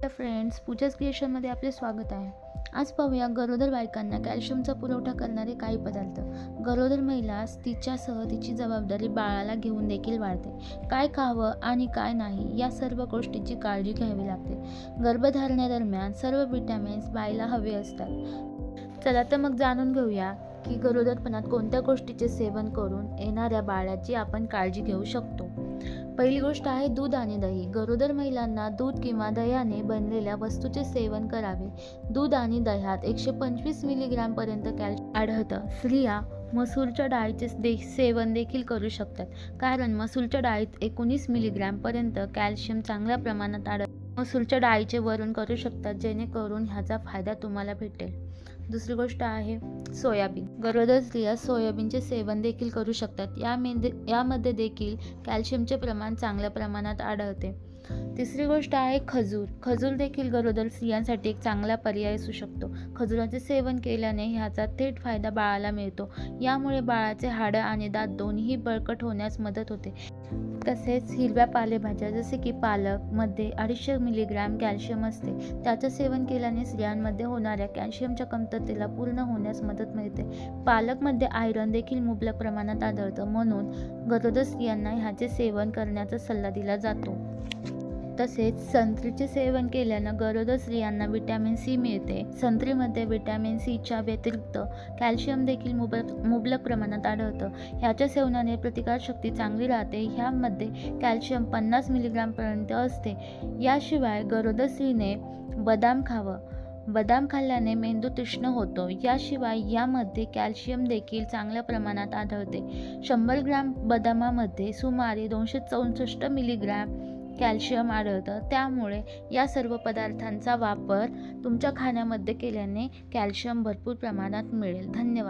Friends पूजाच क्रिएशनमध्ये आपले स्वागत आहे. आज पाहूया गरोदर बायकांना कॅल्शियमचा पुरवठा करणारे काही पदार्थ. गरोदर महिलास तिच्यासह तिची जबाबदारी बाळाला घेऊन देखील वाढते. काय खावं आणि काय नाही या सर्व गोष्टींची काळजी घ्यावी लागते. गर्भधारणेदरम्यान सर्व विटॅमिन्स बाईला हवे असतात. चला तर मग जाणून घेऊया की गरोदरपणात कोणत्या गोष्टीचे सेवन करून येणाऱ्या बाळाची आपण काळजी घेऊ शकतो. पहिली गोष्ट आहे दूध आणि दही. गरोदर महिलांना दूध किंवा दह्याने बनलेल्या वस्तूचे सेवन करावे. दूध आणि दह्यात एकशे पंचवीस मिलीग्रॅमपर्यंत कॅल्शियम आढळतं. स्त्रिया मसूरच्या डाळीचे दे सेवन देखील करू शकतात. कारण मसूरच्या डाळीत एकोणीस मिलीग्रॅमपर्यंत कॅल्शियम चांगल्या प्रमाणात आढळतं. मसूरच्या डाळीचे वरण करू शकतात जेणेकरून ह्याचा फायदा तुम्हाला भेटेल. दुसरी गोष्ट आहे सोयाबीन. गरोदर स्त्रिया सोयाबीनचे सेवन देखील करू शकतात. यामध्ये यामध्ये देखील कॅल्शियमचे प्रमाण चांगल्या प्रमाणात आढळते. तिसरी गोष्ट आहे खजूर. खजूर देखील गरोदर स्त्रियांसाठी एक चांगला पर्याय असू शकतो. खजुराचे सेवन केल्याने ह्याचा थेट फायदा बाळाला मिळतो. यामुळे बाळाचे हाडं आणि दात दोन्ही बळकट होण्यास मदत होते. तसेच हिरव्या पालेभाज्या जसे की पालकमध्ये अडीचशे मिलीग्रॅम कॅल्शियम असते. त्याचं सेवन केल्याने स्त्रियांमध्ये होणाऱ्या कॅल्शियमच्या कमतरतेला पूर्ण होण्यास मदत मिळते. पालकमध्ये आयरन देखील मुबलक प्रमाणात आढळतं. म्हणून गरोदर स्त्रियांना ह्याचे सेवन करण्याचा सल्ला दिला जातो. तसेच संत्रीचे सेवन केल्यानं गरोदर स्त्रियांना विटॅमिन सी मिळते. संत्रीमध्ये विटॅमिन सीच्या व्यतिरिक्त कॅल्शियम देखील मुबलक मुबलक प्रमाणात आढळतं. ह्याच्या सेवनाने प्रतिकारशक्ती चांगली राहते. ह्यामध्ये कॅल्शियम पन्नास मिलीग्रामपर्यंत असते. याशिवाय गरोदर स्त्रीने बदाम खावं. बदाम खाल्ल्याने मेंदू तीक्ष्ण होतो. याशिवाय यामध्ये कॅल्शियम देखील चांगल्या प्रमाणात आढळते. शंभर ग्रॅम बदामामध्ये सुमारे दोनशे चौसष्ट मिलीग्रॅम कॅल्शियम आढळतं. त्यामुळे या सर्व पदार्थांचा वापर तुमच्या खाण्यामध्ये केल्याने कॅल्शियम भरपूर प्रमाणात मिळेल. धन्यवाद.